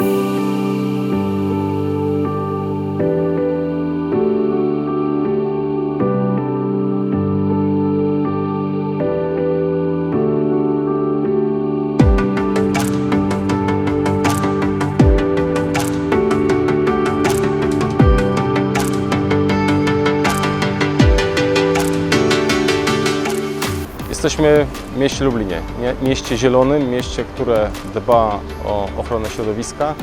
You. Jesteśmy w mieście Lublinie, mie- mieście zielonym, mieście, które dba o ochronę środowiska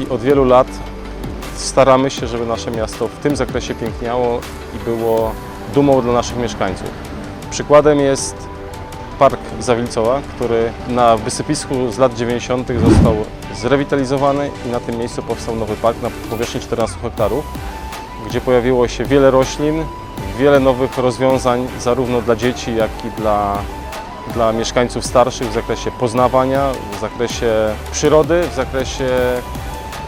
i od wielu lat staramy się, żeby nasze miasto w tym zakresie piękniało i było dumą dla naszych mieszkańców. Przykładem jest Park Zawilcowa, który na wysypisku z lat 90. został zrewitalizowany i na tym miejscu powstał nowy park na powierzchni 14 hektarów, gdzie pojawiło się wiele roślin, wiele nowych rozwiązań zarówno dla dzieci, jak i dla, dla mieszkańców starszych w zakresie poznawania, w zakresie przyrody, w zakresie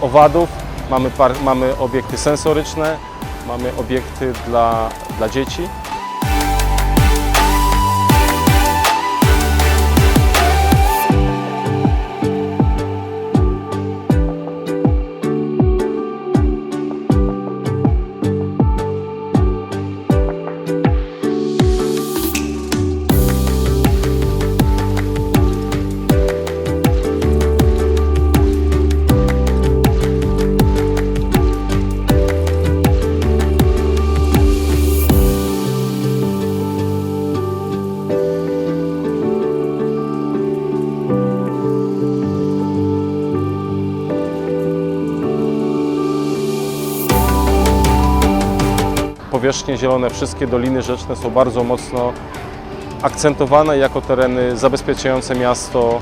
owadów. Mamy, mamy obiekty sensoryczne, mamy obiekty dla, dla dzieci. Powierzchnie zielone, wszystkie doliny rzeczne są bardzo mocno akcentowane jako tereny zabezpieczające miasto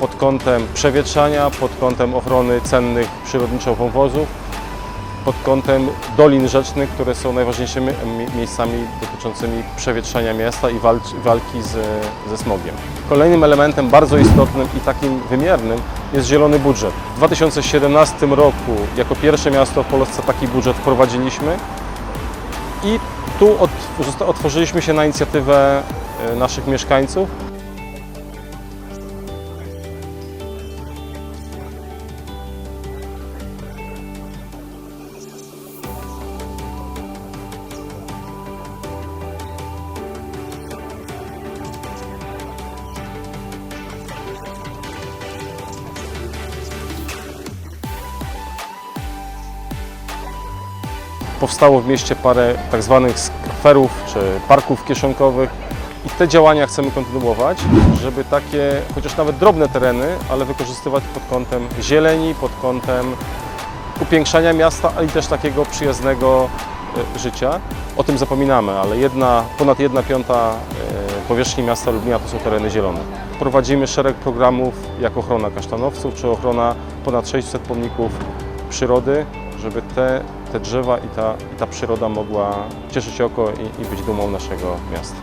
pod kątem przewietrzania, pod kątem ochrony cennych przyrodniczo wąwozów, pod kątem dolin rzecznych, które są najważniejszymi mi- miejscami dotyczącymi przewietrzania miasta i walki z, ze smogiem. Kolejnym elementem bardzo istotnym i takim wymiernym jest zielony budżet. W 2017 roku jako pierwsze miasto w Polsce taki budżet wprowadziliśmy i tu otworzyliśmy się na inicjatywę e, naszych mieszkańców. Powstało w mieście parę tak zwanych skwerów czy parków kieszonkowych i te działania chcemy kontynuować, żeby takie, chociaż nawet drobne tereny, ale wykorzystywać pod kątem zieleni, pod kątem upiększania miasta, ale i też takiego przyjaznego e, życia. O tym zapominamy, ale jedna, ponad 1 piąta e, powierzchni miasta Lublina to są tereny zielone. Prowadzimy szereg programów jak ochrona kasztanowców czy ochrona ponad 600 pomników przyrody, żeby te, te drzewa i ta, i ta przyroda mogła cieszyć oko i, i być dumą naszego miasta.